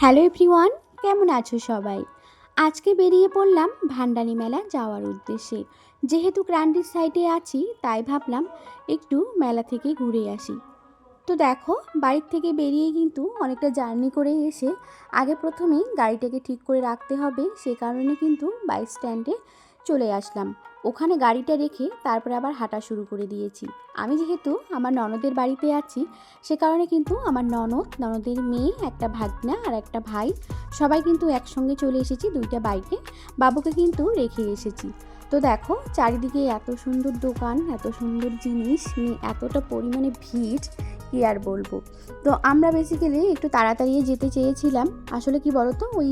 Hello everyone, কেমন আছো সবাই? আজকে বেরিয়ে পড়লাম ভান্ডানি মেলা যাওয়ার উদ্দেশ্যে। যেহেতু ক্রান্তির সাইডে আছি, তাই ভাবলাম একটু মেলা থেকে ঘুরে আসি। তো দেখো, বাড়ির থেকে বেরিয়ে কিন্তু অনেকটা জার্নি করে এসে আগে প্রথমেই গাড়িটাকে ঠিক করে রাখতে হবে, সে কারণে কিন্তু বাইক স্ট্যান্ডে চলে আসলাম। ওখানে গাড়িটা রেখে তারপরে আবার হাঁটা শুরু করে দিয়েছি। আমি যেহেতু আমার ননদের বাড়িতে আছি, সে কারণে কিন্তু আমার ননদ, ননদের মেয়ে, একটা ভাগনা আর একটা ভাই, সবাই কিন্তু একসঙ্গে চলে এসেছি দুইটা বাইকে। বাবুকে কিন্তু রেখে এসেছি। তো দেখো, চারিদিকে এত সুন্দর দোকান, এত সুন্দর জিনিস নিয়ে এতটা পরিমাণে ভিড়, কি আর বলব? তো আমরা বেসিক্যালি একটু তাড়াতাড়ি যেতে চেয়েছিলাম। আসলে কি বলতো, ওই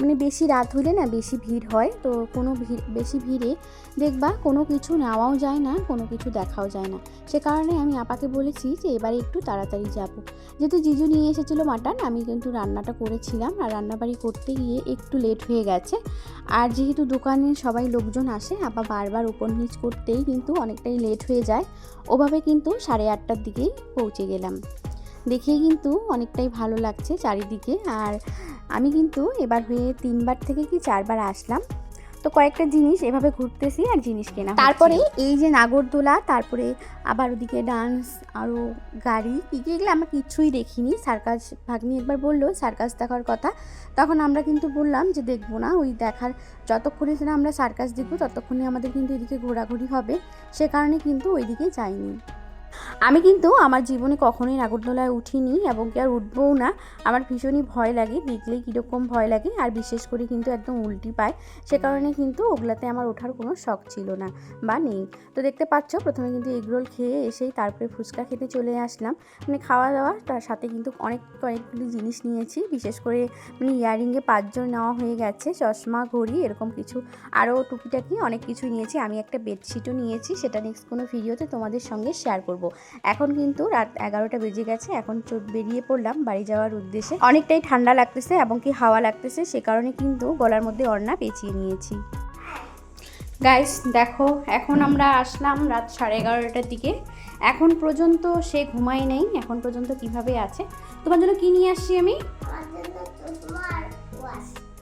মানে বেশি রাত হলে না বেশি ভিড় হয়, তো কোনো ভিড়, বেশি ভিড়ে দেখবা কোনো কিছু নেওয়াও যায় না, কোনো কিছু দেখাও যায় না। সে কারণে আমি আপাকে বলেছি যে এবারে একটু তাড়াতাড়ি যাব। যেহেতু জিজু নিয়ে এসেছিল মাটন, আমি কিন্তু রান্নাটা করেছিলাম আর রান্নাবাড়ি করতে গিয়ে একটু লেট হয়ে গেছে। আর যেহেতু দোকানে সবাই লোকজন আসে, আপা বারবার উপর নিচ করতেই কিন্তু অনেকটাই লেট হয়ে যায়। ওভাবে কিন্তু সাড়ে আটটার দিকেই পৌঁছে গেলাম। দেখেই কিন্তু অনেকটাই ভালো লাগছে চারিদিকে আর আমি কিন্তু এবার হয়ে তিনবার থেকে কি চারবার আসলাম। তো কয়েকটা জিনিস এভাবে ঘুরতেছি আর জিনিস কেনা তারপরে এই যে নাগরদোলা, তারপরে আবার ওদিকে ডান্স আরও গাড়ি, কী কী এগুলো আমরা কিছুই দেখিনি। সার্কাস, ভাগ্নি একবার বলল সার্কাস দেখার কথা। তখন আমরা কিন্তু বললাম যে দেখব না, ওই দেখার যতক্ষণে না আমরা সার্কাস দেখব, ততক্ষণে আমাদের কিন্তু এদিকে ঘোরাঘুরি হবে। সে কারণে কিন্তু ওইদিকে যাইনি। আমি কিন্তু আমার জীবনে কখনোই নাগরদোলায় উঠিনি এবং কি আর উঠবও না। আমার ভীষণই ভয় লাগে, দেখলেই কীরকম ভয় লাগে আর বিশেষ করে কিন্তু একদম উল্টি পায়। সে কারণে কিন্তু ওগুলাতে আমার ওঠার কোনো শখ ছিল না বা নেই। তো দেখতে পাচ্ছ, প্রথমে কিন্তু এগরোল খেয়ে এসেই তারপরে ফুচকা খেতে চলে আসলাম। মানে খাওয়া দাওয়া, তার সাথে কিন্তু অনেক, অনেকগুলি জিনিস নিয়েছি। বিশেষ করে মানে ইয়ারিংয়ে পাঁচজন নেওয়া হয়ে গেছে, চশমা, ঘড়ি, এরকম কিছু। আরও টুকিটাকি অনেক কিছু নিয়েছি। আমি একটা বেডশিটও নিয়েছি, সেটা নেক্সট কোনো ভিডিওতে তোমাদের সঙ্গে শেয়ার করব। এখন কিন্তু রাত এগারোটা বেজে গেছে, এখন বেরিয়ে পড়লাম বাড়ি যাওয়ার উদ্দেশ্যে। অনেকটাই ঠান্ডা লাগতেছে এবং কি হাওয়া লাগতেছে সে কারণে কিন্তু গলার মধ্যে অর্ণা পেঁচিয়ে নিয়েছি। গাইস দেখো, এখন আমরা আসলাম রাত সাড়ে এগারোটার দিকে। এখন পর্যন্ত সে ঘুমায় নেই, এখন পর্যন্ত কীভাবে আছে? তোমার জন্য কি নিয়ে আসছি আমি?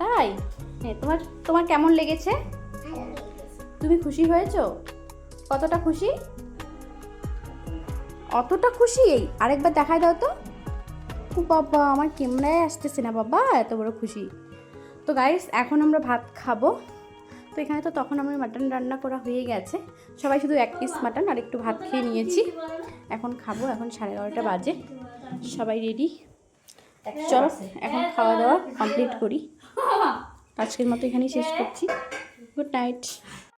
তাই? হ্যাঁ তোমার তোমার কেমন লেগেছে? তুমি খুশি হয়েছো? কতটা খুশি? অতটা খুশি এই। আরেকবার দেখায় দাও তো। বাবা, আমার ক্যামেরায় আসতেছে না বাবা, এত বড় খুশি। তো গাইস এখন আমরা ভাত খাব। তো এখানে তো তখন আমার মাটন রান্না করা হয়ে গেছে। সবাই শুধু এক পিস মাটন আর একটু ভাত খেয়ে নিয়েছি। এখন খাব, এখন সাড়ে এগারোটা বাজে। সবাই রেডি চলো, এখন খাওয়া দাওয়া কমপ্লিট করি। আজকের মতো এখানেই শেষ করছি। Good night